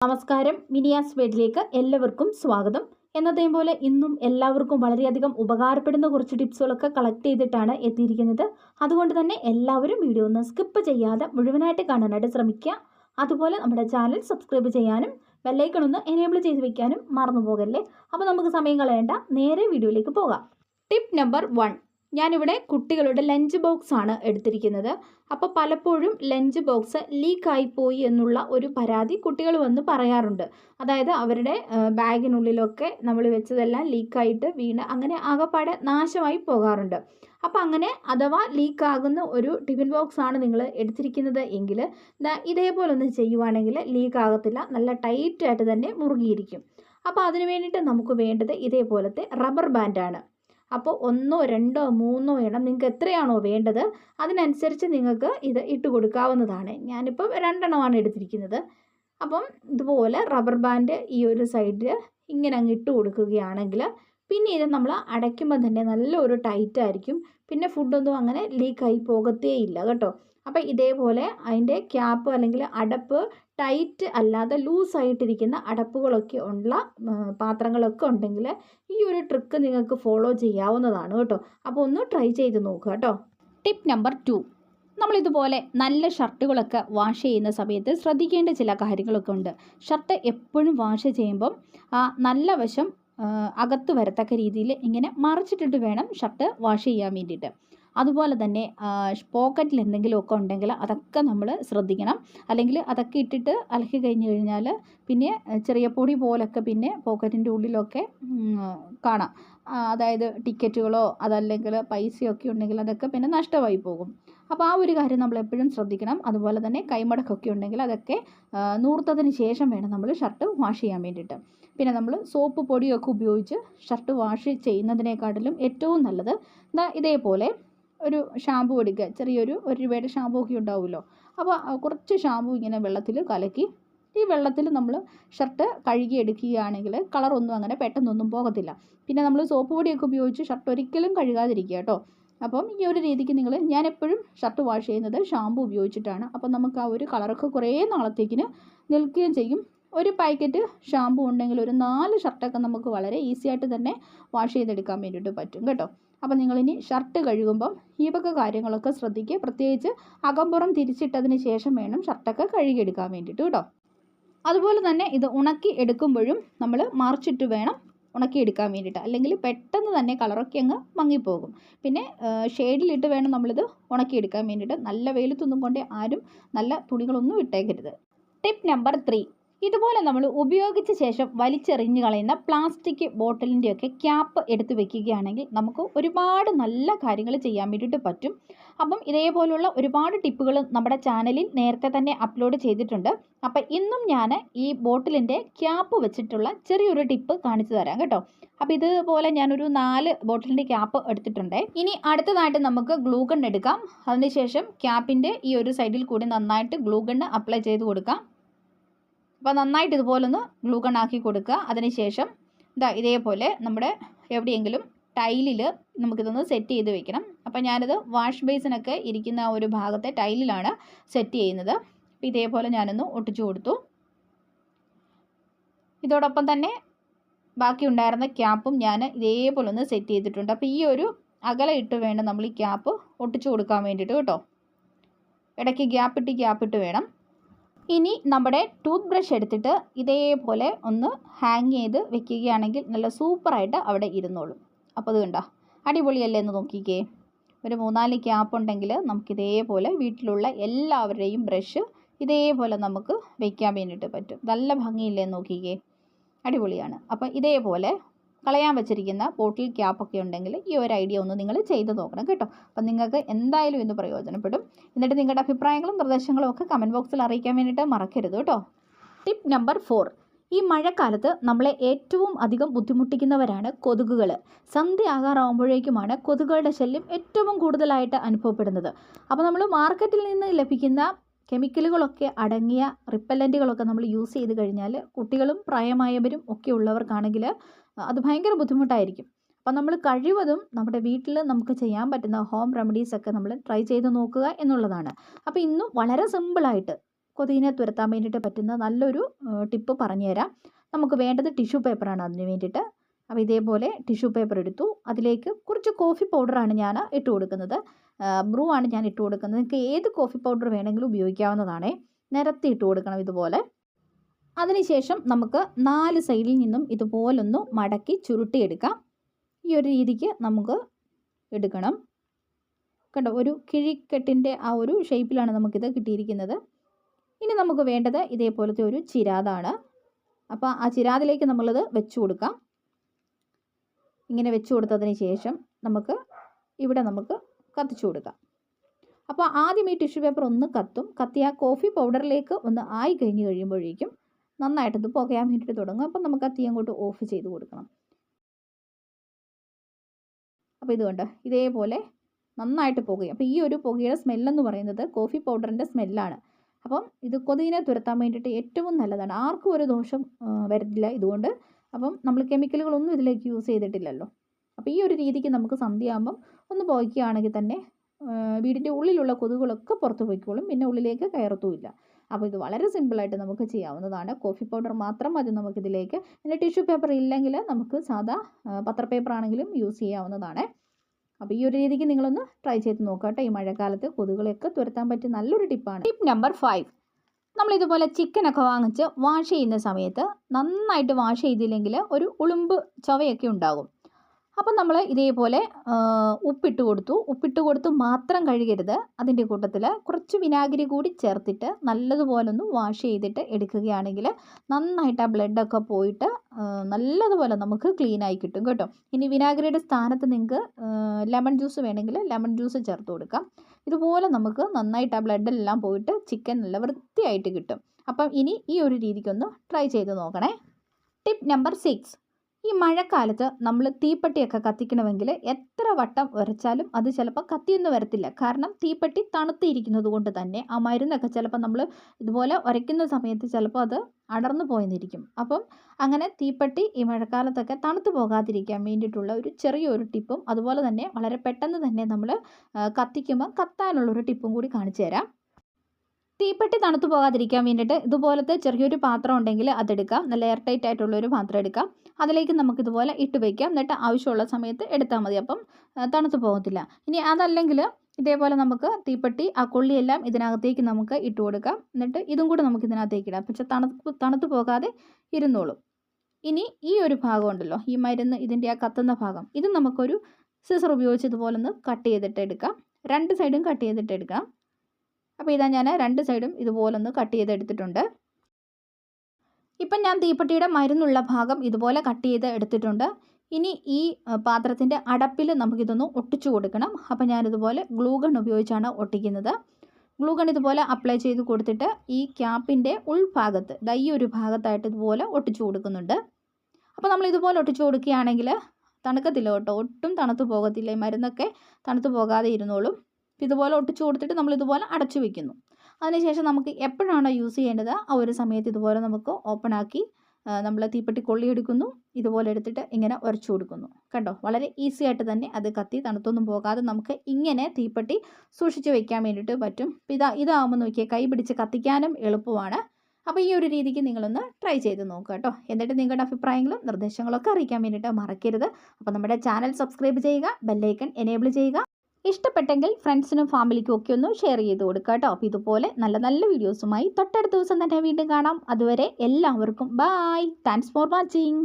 നമസ്കാരം. മിനിയാസ് വേഡിലേക്ക് എല്ലാവർക്കും സ്വാഗതം. എന്നതേം പോലെ ഇന്നും എല്ലാവർക്കും വളരെയധികം ഉപകാരപ്പെടുന്ന കുറച്ച് ടിപ്സുകളൊക്കെ കളക്ട് ചെയ്തിട്ടാണ് എത്തിയിരിക്കുന്നത്. അതുകൊണ്ട് തന്നെ എല്ലാവരും വീഡിയോ ഒന്ന് സ്കിപ്പ് ചെയ്യാതെ മുഴുവനായിട്ട് കാണാനായിട്ട് ശ്രമിക്കുക. അതുപോലെ നമ്മുടെ ചാനൽ സബ്സ്ക്രൈബ് ചെയ്യാനും ബെല്ലൈക്കൺ ഒന്ന് എനേബിൾ ചെയ്ത് വെക്കാനും മറന്നു പോകല്ലേ അപ്പോൾ നമുക്ക് സമയം കളയേണ്ട നേരെ വീഡിയോയിലേക്ക് പോകാം. ടിപ്പ് നമ്പർ വൺ ഞാനിവിടെ കുട്ടികളുടെ ലഞ്ച് ബോക്സ് ആണ് എടുത്തിരിക്കുന്നത്. അപ്പോൾ പലപ്പോഴും ലഞ്ച് ബോക്സ് ലീക്കായി പോയി എന്നുള്ള ഒരു പരാതി കുട്ടികൾ വന്ന് പറയാറുണ്ട്. അതായത് അവരുടെ ബാഗിനുള്ളിലൊക്കെ നമ്മൾ വെച്ചതെല്ലാം ലീക്കായിട്ട് വീണ് അങ്ങനെ ആകപ്പാടെ നാശമായി പോകാറുണ്ട്. അപ്പോൾ അങ്ങനെ അഥവാ ലീക്കാകുന്ന ഒരു ടിഫിൻ ബോക്സ് ആണ് നിങ്ങൾ എടുത്തിരിക്കുന്നത് എങ്കിൽ ഇതേപോലെ ഒന്ന് ചെയ്യുവാണെങ്കിൽ ലീക്ക് ആകത്തില്ല നല്ല ടൈറ്റായിട്ട് തന്നെ മുറുകിയിരിക്കും. അപ്പോൾ അതിന് വേണ്ടിയിട്ട് നമുക്ക് വേണ്ടത് ഇതേപോലത്തെ റബ്ബർ ബാൻഡാണ്. അപ്പോൾ ഒന്നോ രണ്ടോ മൂന്നോ എണ്ണം നിങ്ങൾക്ക് എത്രയാണോ വേണ്ടത് അതിനനുസരിച്ച് നിങ്ങൾക്ക് ഇത് ഇട്ട് കൊടുക്കാവുന്നതാണ്. ഞാനിപ്പോൾ രണ്ടെണ്ണമാണ് എടുത്തിരിക്കുന്നത്. അപ്പം ഇതുപോലെ റബ്ബർ ബാൻഡ് ഈ ഒരു സൈഡിൽ ഇങ്ങനെ അങ്ങ് ഇട്ട് കൊടുക്കുകയാണെങ്കിൽ പിന്നെ ഇത് നമ്മൾ അടയ്ക്കുമ്പോൾ തന്നെ നല്ലൊരു ടൈറ്റ് ആയിരിക്കും. പിന്നെ ഫുഡൊന്നും അങ്ങനെ ലീക്കായി പോകത്തേ ഇല്ല കേട്ടോ. അപ്പോൾ ഇതേപോലെ അതിന്റെ ക്യാപ്പ് അല്ലെങ്കിൽ അടപ്പ് ടൈറ്റ് അല്ലാതെ ലൂസായിട്ടിരിക്കുന്ന അടപ്പുകളൊക്കെ ഉള്ള പാത്രങ്ങളൊക്കെ ഉണ്ടെങ്കിൽ ഈ ഒരു ട്രിക്ക് നിങ്ങൾക്ക് ഫോളോ ചെയ്യാവുന്നതാണ് കേട്ടോ. അപ്പോൾ ഒന്ന് ട്രൈ ചെയ്ത് നോക്കുക കേട്ടോ. ടിപ്പ് നമ്പർ ടു നമ്മളിതുപോലെ നല്ല ഷർട്ടുകളൊക്കെ വാഷ് ചെയ്യുന്ന സമയത്ത് ശ്രദ്ധിക്കേണ്ട ചില കാര്യങ്ങളൊക്കെ ഉണ്ട്. ഷർട്ട് എപ്പോഴും വാഷ് ചെയ്യുമ്പം നല്ല വശം അകത്ത് വരത്തക്ക രീതിയിൽ ഇങ്ങനെ മറിച്ചിട്ടിട്ട് വേണം ഷർട്ട് വാഷ് ചെയ്യാൻ വേണ്ടിയിട്ട്. അതുപോലെ തന്നെ പോക്കറ്റിൽ എന്തെങ്കിലുമൊക്കെ ഉണ്ടെങ്കിൽ അതൊക്കെ നമ്മൾ ശ്രദ്ധിക്കണം. അല്ലെങ്കിൽ അതൊക്കെ ഇട്ടിട്ട് അലക്കി കഴിഞ്ഞ് കഴിഞ്ഞാൽ പിന്നെ ചെറിയ പൊടി പോലൊക്കെ പിന്നെ പോക്കറ്റിന്റെ ഉള്ളിലൊക്കെ കാണാം. അതായത് ടിക്കറ്റുകളോ അതല്ലെങ്കിൽ പൈസയൊക്കെ ഉണ്ടെങ്കിൽ അതൊക്കെ പിന്നെ നഷ്ടമായി പോകും. അപ്പോൾ ആ ഒരു കാര്യം നമ്മൾ എപ്പോഴും ശ്രദ്ധിക്കണം. അതുപോലെ തന്നെ കൈമടക്കൊക്കെ ഉണ്ടെങ്കിൽ അതൊക്കെ നൂർത്തതിന് ശേഷം വേണം നമ്മൾ ഷർട്ട് വാഷ് ചെയ്യാൻ വേണ്ടിയിട്ട്. പിന്നെ നമ്മൾ സോപ്പ് പൊടിയൊക്കെ ഉപയോഗിച്ച് ഷർട്ട് വാഷ് ചെയ്യുന്നതിനേക്കാട്ടിലും ഏറ്റവും നല്ലത് ഇതേപോലെ ഒരു ഷാമ്പു എടുക്കുക. ചെറിയൊരു ഒരു രൂപയുടെ ഷാമ്പു ഒക്കെ ഉണ്ടാവുമല്ലോ. അപ്പോൾ കുറച്ച് ഷാമ്പു ഇങ്ങനെ വെള്ളത്തിൽ കലക്കി ഈ വെള്ളത്തിൽ നമ്മൾ ഷർട്ട് കഴുകി എടുക്കുകയാണെങ്കിൽ കളറൊന്നും അങ്ങനെ പെട്ടെന്നൊന്നും പോകത്തില്ല. പിന്നെ നമ്മൾ സോപ്പ് പൊടിയൊക്കെ ഉപയോഗിച്ച് ഷർട്ട് ഒരിക്കലും കഴുകാതിരിക്കുക കേട്ടോ. അപ്പം ഈ ഒരു രീതിക്ക് നിങ്ങൾ ഞാൻ എപ്പോഴും ഷർട്ട് വാഷ് ചെയ്യുന്നത് ഷാമ്പു ഉപയോഗിച്ചിട്ടാണ്. അപ്പം നമുക്ക് ആ ഒരു കളറൊക്കെ കുറേ നാളത്തേക്കിന് നിൽക്കുകയും ചെയ്യും. ഒരു പാക്കറ്റ് ഷാമ്പു ഉണ്ടെങ്കിൽ ഒരു നാല് ഷർട്ടൊക്കെ നമുക്ക് വളരെ ഈസി ആയിട്ട് തന്നെ വാഷ് ചെയ്തെടുക്കാൻ വേണ്ടിയിട്ട് പറ്റും കേട്ടോ. അപ്പോൾ നിങ്ങളിനി ഷർട്ട് കഴുകുമ്പം ഈ വക കാര്യങ്ങളൊക്കെ ശ്രദ്ധിക്കുക. പ്രത്യേകിച്ച് അകമ്പുറം തിരിച്ചിട്ടതിന് ശേഷം വേണം ഷർട്ടൊക്കെ കഴുകിയെടുക്കാൻ വേണ്ടിയിട്ട് കേട്ടോ. അതുപോലെ തന്നെ ഇത് ഉണക്കി എടുക്കുമ്പോഴും നമ്മൾ മറിച്ചിട്ട് വേണം ഉണക്കിയെടുക്കാൻ വേണ്ടിയിട്ട്. അല്ലെങ്കിൽ പെട്ടെന്ന് തന്നെ കളറൊക്കെ അങ്ങ് മങ്ങിപ്പോകും. പിന്നെ ഷെയ്ഡിലിട്ട് വേണം നമ്മളിത് ഉണക്കിയെടുക്കാൻ വേണ്ടിയിട്ട്. നല്ല വെയിലത്തൊന്നും കൊണ്ടേ ആരും നല്ല തുണികളൊന്നും ഇട്ടേക്കരുത്. ടിപ്പ് നമ്പർ ത്രീ ഇതുപോലെ നമ്മൾ ഉപയോഗിച്ച ശേഷം വലിച്ചെറിഞ്ഞു കളയുന്ന പ്ലാസ്റ്റിക് ബോട്ടിലിന്റെയൊക്കെ ക്യാപ്പ് എടുത്ത് വെക്കുകയാണെങ്കിൽ നമുക്ക് ഒരുപാട് നല്ല കാര്യങ്ങൾ ചെയ്യാൻ വേണ്ടിയിട്ട് പറ്റും. അപ്പം ഇതേപോലുള്ള ഒരുപാട് ടിപ്പുകൾ നമ്മുടെ ചാനലിൽ നേരത്തെ തന്നെ അപ്ലോഡ് ചെയ്തിട്ടുണ്ട്. അപ്പം ഇന്നും ഞാൻ ഈ ബോട്ടിലിന്റെ ക്യാപ്പ് വെച്ചിട്ടുള്ള ചെറിയൊരു ടിപ്പ് കാണിച്ചു തരാം കേട്ടോ. അപ്പം ഇതുപോലെ ഞാനൊരു നാല് ബോട്ടിലിന്റെ ക്യാപ്പ് എടുത്തിട്ടുണ്ട്. ഇനി അടുത്തതായിട്ട് നമുക്ക് ഗ്ലൂഗൺ എടുക്കാം. അതിനുശേഷം ക്യാപ്പിന്റെ ഈ ഒരു സൈഡിൽ കൂടി നന്നായിട്ട് ഗ്ലൂഗണ് അപ്ലൈ ചെയ്ത് കൊടുക്കാം. അപ്പോൾ നന്നായിട്ട് ഇതുപോലെ ഇതുപോലൊന്ന് ഗ്ലൂഗൺ ആക്കി കൊടുക്കുക. അതിനുശേഷം ഇതാ ഇതേപോലെ നമ്മുടെ എവിടെയെങ്കിലും ടൈലിൽ നമുക്കിതൊന്ന് സെറ്റ് ചെയ്ത് വെക്കണം. അപ്പോൾ ഞാനിത് വാഷ് ബേസിനൊക്കെ ഇരിക്കുന്ന ഒരു ഭാഗത്തെ ടൈലിലാണ് സെറ്റ് ചെയ്യുന്നത്. അപ്പോൾ ഇതേപോലെ ഞാനൊന്ന് ഒട്ടിച്ചു കൊടുത്തു. ഇതോടൊപ്പം തന്നെ ബാക്കി ഉണ്ടായിരുന്ന ക്യാപ്പും ഞാൻ ഇതേപോലെ ഒന്ന് സെറ്റ് ചെയ്തിട്ടുണ്ട്. അപ്പോൾ ഈ ഒരു അകല ഇട്ട് വേണം നമ്മൾ ഈ ക്യാപ്പ് ഒട്ടിച്ചു കൊടുക്കാൻ വേണ്ടിയിട്ട് കേട്ടോ. ഇടയ്ക്ക് ഗ്യാപ്പ് ഇട്ട് ഗ്യാപ്പ് ഇട്ട് വേണം. ഇനി നമ്മുടെ ടൂത്ത് ബ്രഷ് എടുത്തിട്ട് ഇതേപോലെ ഒന്ന് ഹാങ് ചെയ്ത് വെക്കുകയാണെങ്കിൽ നല്ല സൂപ്പറായിട്ട് അവിടെ ഇരുന്നോളും. അപ്പോൾ അത് കണ്ടോ? അടിപൊളിയല്ലേ എന്ന് നോക്കിക്കേ. ഒരു മൂന്നാൽ ക്യാപ്പ് ഉണ്ടെങ്കിൽ നമുക്ക് ഇതേപോലെ വീട്ടിലുള്ള എല്ലാവരുടെയും ബ്രഷ് ഇതേപോലെ നമുക്ക് വെക്കാൻ വേണ്ടിയിട്ട് പറ്റും. നല്ല ഭംഗിയില്ലേ നോക്കിക്കേ. അടിപൊളിയാണ്. അപ്പോൾ ഇതേപോലെ കളയാൻ വെച്ചിരിക്കുന്ന ബോട്ടിൽ ക്യാപ്പൊക്കെ ഉണ്ടെങ്കിൽ ഈ ഒരു ഐഡിയ ഒന്ന് നിങ്ങൾ ചെയ്ത് നോക്കണം കേട്ടോ. അപ്പം നിങ്ങൾക്ക് എന്തായാലും ഇന്ന് പ്രയോജനപ്പെടും. എന്നിട്ട് നിങ്ങളുടെ അഭിപ്രായങ്ങളും നിർദ്ദേശങ്ങളും ഒക്കെ കമന്റ് ബോക്സിൽ അറിയിക്കാൻ വേണ്ടിയിട്ട് മറക്കരുത് കേട്ടോ. ടിപ്പ് നമ്പർ ഫോർ ഈ മഴക്കാലത്ത് നമ്മളെ ഏറ്റവും അധികം ബുദ്ധിമുട്ടിക്കുന്നവരാണ് കൊതുകുകൾ സന്ധ്യ ആകാറാകുമ്പോഴേക്കുമാണ് കൊതുകുകളുടെ ശല്യം ഏറ്റവും കൂടുതലായിട്ട് അനുഭവപ്പെടുന്നത്. അപ്പോൾ നമ്മൾ മാർക്കറ്റിൽ നിന്ന് ലഭിക്കുന്ന കെമിക്കലുകളൊക്കെ അടങ്ങിയ റിപ്പല്ലന്റുകളൊക്കെ നമ്മൾ യൂസ് ചെയ്ത് കഴിഞ്ഞാൽ കുട്ടികളും പ്രായമായവരും ഒക്കെ ഉള്ളവർക്കാണെങ്കിൽ അത് ഭയങ്കര ബുദ്ധിമുട്ടായിരിക്കും. അപ്പം നമ്മൾ കഴിവതും നമ്മുടെ വീട്ടിൽ നമുക്ക് ചെയ്യാൻ പറ്റുന്ന ഹോം റെമഡീസ് ഒക്കെ നമ്മൾ ട്രൈ ചെയ്ത് നോക്കുക എന്നുള്ളതാണ്. അപ്പോൾ ഇന്നും വളരെ സിമ്പിളായിട്ട് കൊതുകിനെ തുരത്താൻ വേണ്ടിയിട്ട് പറ്റുന്ന നല്ലൊരു ടിപ്പ് പറഞ്ഞുതരാം. നമുക്ക് വേണ്ടത് ടിഷ്യൂ പേപ്പറാണ് അതിന് വേണ്ടിയിട്ട്. അപ്പോൾ ഇതേപോലെ ടിഷ്യൂ പേപ്പർ എടുത്തു. അതിലേക്ക് കുറച്ച് കോഫി പൗഡറാണ് ഞാൻ ഇട്ട് കൊടുക്കുന്നത്. ബ്രൂ ആണ് ഞാൻ ഇട്ട് കൊടുക്കുന്നത്. നിങ്ങൾക്ക് ഏത് കോഫി പൗഡർ വേണമെങ്കിലും ഉപയോഗിക്കാവുന്നതാണേ. നിരത്തി ഇട്ട് കൊടുക്കണം ഇതുപോലെ. അതിനുശേഷം നമുക്ക് നാല് സൈഡിൽ നിന്നും ഇതുപോലൊന്ന് മടക്കി ചുരുട്ടിയെടുക്കാം. ഈ ഒരു രീതിക്ക് നമുക്ക് എടുക്കണം. കണ്ടോ ഒരു കിഴിക്കെട്ടിന്റെ ആ ഒരു ഷേപ്പിലാണ് നമുക്കിത് കിട്ടിയിരിക്കുന്നത്. ഇനി നമുക്ക് വേണ്ടത് ഇതേപോലത്തെ ഒരു ചിരാതാണ്. അപ്പോൾ ആ ചിരാതിലേക്ക് നമ്മളിത് വെച്ച് കൊടുക്കാം. ഇങ്ങനെ വെച്ച് കൊടുത്തതിന് ശേഷം നമുക്ക് ഇവിടെ നമുക്ക് കത്തിച്ചു കൊടുക്കാം. അപ്പോൾ ആദ്യം ഈ ടിഷ്യൂ പേപ്പർ ഒന്ന് കത്തും. കത്തി ആ കോഫി പൗഡറിലേക്ക് ഒന്ന് ആയി കഴിഞ്ഞ് കഴിയുമ്പോഴേക്കും നന്നായിട്ടത് പുകയാൻ വേണ്ടിയിട്ട് തുടങ്ങും. അപ്പം നമുക്ക് ആ തീ അങ്ങോട്ട് ഓഫ് ചെയ്ത് കൊടുക്കണം. അപ്പോൾ ഇതുകൊണ്ട് ഇതേപോലെ നന്നായിട്ട് പുകയും. അപ്പോൾ ഈ ഒരു പുകയുടെ സ്മെല്ലെന്ന് പറയുന്നത് കോഫി പൗഡറിന്റെ സ്മെല്ലാണ് അപ്പം ഇത് കൊതുകിനെ തുരത്താൻ വേണ്ടിയിട്ട് ഏറ്റവും നല്ലതാണ്. ആർക്കും ഒരു ദോഷം വരത്തില്ല ഇതുകൊണ്ട്. അപ്പം നമ്മൾ കെമിക്കലുകളൊന്നും ഇതിലേക്ക് യൂസ് ചെയ്തിട്ടില്ലല്ലോ. അപ്പോൾ ഈ ഒരു രീതിക്ക് നമുക്ക് സന്ധ്യയാകുമ്പം ഒന്ന് പുകയ്ക്കുകയാണെങ്കിൽ തന്നെ വീടിന്റെ ഉള്ളിലുള്ള കൊതുകുകളൊക്കെ പുറത്ത് പോയിക്കോളും. പിന്നെ ഉള്ളിലേക്ക് കയറത്തുമില്ല. അപ്പോൾ ഇത് വളരെ സിമ്പിളായിട്ട് നമുക്ക് ചെയ്യാവുന്നതാണ്. കോഫി പൗഡർ മാത്രം മതി നമുക്കിതിലേക്ക്. പിന്നെ ടിഷ്യൂ പേപ്പർ ഇല്ലെങ്കിൽ നമുക്ക് സാധാ പത്ര പേപ്പർ ആണെങ്കിലും യൂസ് ചെയ്യാവുന്നതാണ്. അപ്പോൾ ഈ ഒരു രീതിക്ക് നിങ്ങളൊന്ന് ട്രൈ ചെയ്ത് നോക്കട്ടെ. ഈ മഴക്കാലത്ത് കൊതുകുകളെയൊക്കെ തുരത്താൻ പറ്റിയ നല്ലൊരു ടിപ്പാണ് ടിപ്പ് നമ്പർ ഫൈവ് നമ്മളിതുപോലെ ചിക്കനൊക്കെ വാങ്ങിച്ച് വാഷ് ചെയ്യുന്ന സമയത്ത് നന്നായിട്ട് വാഷ് ചെയ്തില്ലെങ്കിൽ ഒരു ഉളുമ്പ് ചവയൊക്കെ ഉണ്ടാകും. അപ്പം നമ്മൾ ഇതേപോലെ ഉപ്പിട്ട് കൊടുത്തു. ഉപ്പിട്ട് കൊടുത്ത് മാത്രം കഴുകരുത്. അതിന്റെ കൂട്ടത്തിൽ കുറച്ച് വിനാഗിരി കൂടി ചേർത്തിട്ട് നല്ലതുപോലെ ഒന്ന് വാഷ് ചെയ്തിട്ട് എടുക്കുകയാണെങ്കിൽ നന്നായിട്ട് ആ ബ്ലഡൊക്കെ പോയിട്ട് നല്ലതുപോലെ നമുക്ക് ക്ലീനായി കിട്ടും കേട്ടോ. ഇനി വിനാഗിരിയുടെ സ്ഥാനത്ത് നിങ്ങൾക്ക് ലെമൺ ജ്യൂസ് വേണമെങ്കിൽ ലെമൺ ജ്യൂസ് ചേർത്ത് കൊടുക്കാം. ഇതുപോലെ നമുക്ക് നന്നായിട്ട് ആ ബ്ലഡെല്ലാം പോയിട്ട് ചിക്കൻ നല്ല വൃത്തിയായിട്ട് കിട്ടും. അപ്പം ഇനി ഈ ഒരു രീതിക്കൊന്ന് ട്രൈ ചെയ്ത് നോക്കണേ. Tip number six. ഈ മഴക്കാലത്ത് നമ്മൾ തീപ്പെട്ടിയൊക്കെ കത്തിക്കണമെങ്കിൽ എത്ര വട്ടം ഉരച്ചാലും അത് ചിലപ്പോൾ കത്തിയൊന്നും വരത്തില്ല. കാരണം തീപ്പെട്ടി തണുത്തിരിക്കുന്നത് കൊണ്ട് തന്നെ ആ മരുന്നൊക്കെ ചിലപ്പോൾ നമ്മൾ ഇതുപോലെ ഉരയ്ക്കുന്ന സമയത്ത് ചിലപ്പോൾ അത് അടർന്നു പോയെന്നിരിക്കും. അപ്പം അങ്ങനെ തീപ്പെട്ടി ഈ മഴക്കാലത്തൊക്കെ തണുത്തു പോകാതിരിക്കാൻ വേണ്ടിയിട്ടുള്ള ഒരു ചെറിയൊരു ടിപ്പും അതുപോലെ തന്നെ വളരെ പെട്ടെന്ന് തന്നെ നമ്മൾ കത്തിക്കുമ്പോൾ കത്താനുള്ളൊരു ടിപ്പും കൂടി കാണിച്ചു തരാം. തീപ്പെട്ടി തണുത്തു പോകാതിരിക്കാൻ വേണ്ടിയിട്ട് ഇതുപോലത്തെ ചെറിയൊരു പാത്രം ഉണ്ടെങ്കിൽ അതെടുക്കാം. നല്ല എയർ ടൈറ്റ് ആയിട്ടുള്ള ഒരു പാത്രം എടുക്കാം. അതിലേക്ക് നമുക്ക് ഇതുപോലെ ഇട്ട് വയ്ക്കാം എന്നിട്ട് ആവശ്യമുള്ള സമയത്ത് എടുത്താൽ മതി. അപ്പം തണുത്തു പോകത്തില്ല. ഇനി അതല്ലെങ്കിൽ ഇതേപോലെ നമുക്ക് തീപ്പെട്ടി ആ കൊള്ളിയെല്ലാം ഇതിനകത്തേക്ക് നമുക്ക് ഇട്ട് കൊടുക്കാം. എന്നിട്ട് ഇതും കൂടെ നമുക്ക് ഇതിനകത്തേക്ക് ഇടാം. പക്ഷെ തണുപ്പ് തണുത്തു പോകാതെ ഇരുന്നോളും. ഇനി ഈ ഒരു ഭാഗം ഉണ്ടല്ലോ ഈ മരുന്ന് ഇതിന്റെ ആ കത്തുന്ന ഭാഗം ഇത് നമുക്കൊരു സിസർ ഉപയോഗിച്ച് ഇതുപോലെ ഒന്ന് കട്ട് ചെയ്തിട്ട് എടുക്കാം. രണ്ട് സൈഡും കട്ട് ചെയ്തിട്ട് എടുക്കാം. അപ്പോൾ ഇതാ ഞാൻ രണ്ട് സൈഡും ഇതുപോലൊന്ന് കട്ട് ചെയ്തെടുത്തിട്ടുണ്ട്. ഇപ്പം ഞാൻ തീപ്പെട്ടിയുടെ മരുന്നുള്ള ഭാഗം ഇതുപോലെ കട്ട് ചെയ്ത് എടുത്തിട്ടുണ്ട്. ഇനി ഈ പാത്രത്തിന്റെ അടപ്പിൽ നമുക്കിതൊന്ന് ഒട്ടിച്ചു കൊടുക്കണം. അപ്പം ഞാനിതുപോലെ ഗ്ലൂഗൺ ഉപയോഗിച്ചാണ് ഒട്ടിക്കുന്നത്. ഗ്ലൂഗൺ ഇതുപോലെ അപ്ലൈ ചെയ്ത് കൊടുത്തിട്ട് ഈ ക്യാപ്പിന്റെ ഉൾഭാഗത്ത് ദൈ ഈ ഒരു ഭാഗത്തായിട്ട് ഇതുപോലെ ഒട്ടിച്ചു കൊടുക്കുന്നുണ്ട്. അപ്പോൾ നമ്മൾ ഇതുപോലെ ഒട്ടിച്ചു കൊടുക്കുകയാണെങ്കിൽ തണുക്കത്തില്ല കേട്ടോ. ഒട്ടും തണുത്ത് പോകത്തില്ല. ഈ മരുന്നൊക്കെ തണുത്ത് പോകാതെ ഇരുന്നോളും. ഇതുപോലെ ഒട്ടിച്ചു കൊടുത്തിട്ട് നമ്മൾ ഇതുപോലെ അടച്ചു വെക്കുന്നു. അതിനുശേഷം നമുക്ക് എപ്പോഴാണോ യൂസ് ചെയ്യേണ്ടത് ആ ഒരു സമയത്ത് ഇതുപോലെ നമുക്ക് ഓപ്പൺ ആക്കി നമ്മൾ തീപ്പെട്ടി കൊള്ളിയെടുക്കുന്നു ഇതുപോലെ എടുത്തിട്ട് ഇങ്ങനെ ഉരച്ചു കൊടുക്കുന്നു. കണ്ടോ? വളരെ ഈസി ആയിട്ട് തന്നെ അത് കത്തി തണുത്തൊന്നും പോകാതെ നമുക്ക് ഇങ്ങനെ തീപ്പെട്ടി സൂക്ഷിച്ച് വെക്കാൻ വേണ്ടിയിട്ട് പറ്റും. ഇതാ ഇതാകുമ്പോൾ നോക്കിയാൽ കൈ പിടിച്ച് കത്തിക്കാനും എളുപ്പമാണ്. അപ്പോൾ ഈ ഒരു രീതിക്ക് നിങ്ങളൊന്ന് ട്രൈ ചെയ്ത് നോക്കുക കേട്ടോ. എന്നിട്ട് നിങ്ങളുടെ അഭിപ്രായങ്ങളും നിർദ്ദേശങ്ങളൊക്കെ അറിയിക്കാൻ വേണ്ടിയിട്ട് മറക്കരുത്. അപ്പോൾ നമ്മുടെ ചാനൽ സബ്സ്ക്രൈബ് ചെയ്യുക ബെല്ലൈക്കൺ എനേബിൾ ചെയ്യുക. ഇഷ്ടപ്പെട്ടെങ്കിൽ ഫ്രണ്ട്സിനും ഫാമിലിക്കും ഒക്കെ ഒന്ന് ഷെയർ ചെയ്ത് കൊടുക്കുക കേട്ടോ. അപ്പോൾ ഇതുപോലെ നല്ല നല്ല വീഡിയോസുമായി തൊട്ടടുത്ത ദിവസം തന്നെ വീണ്ടും കാണാം. അതുവരെ എല്ലാവർക്കും ബായ് താങ്ക്സ് ഫോർ വാച്ചിങ്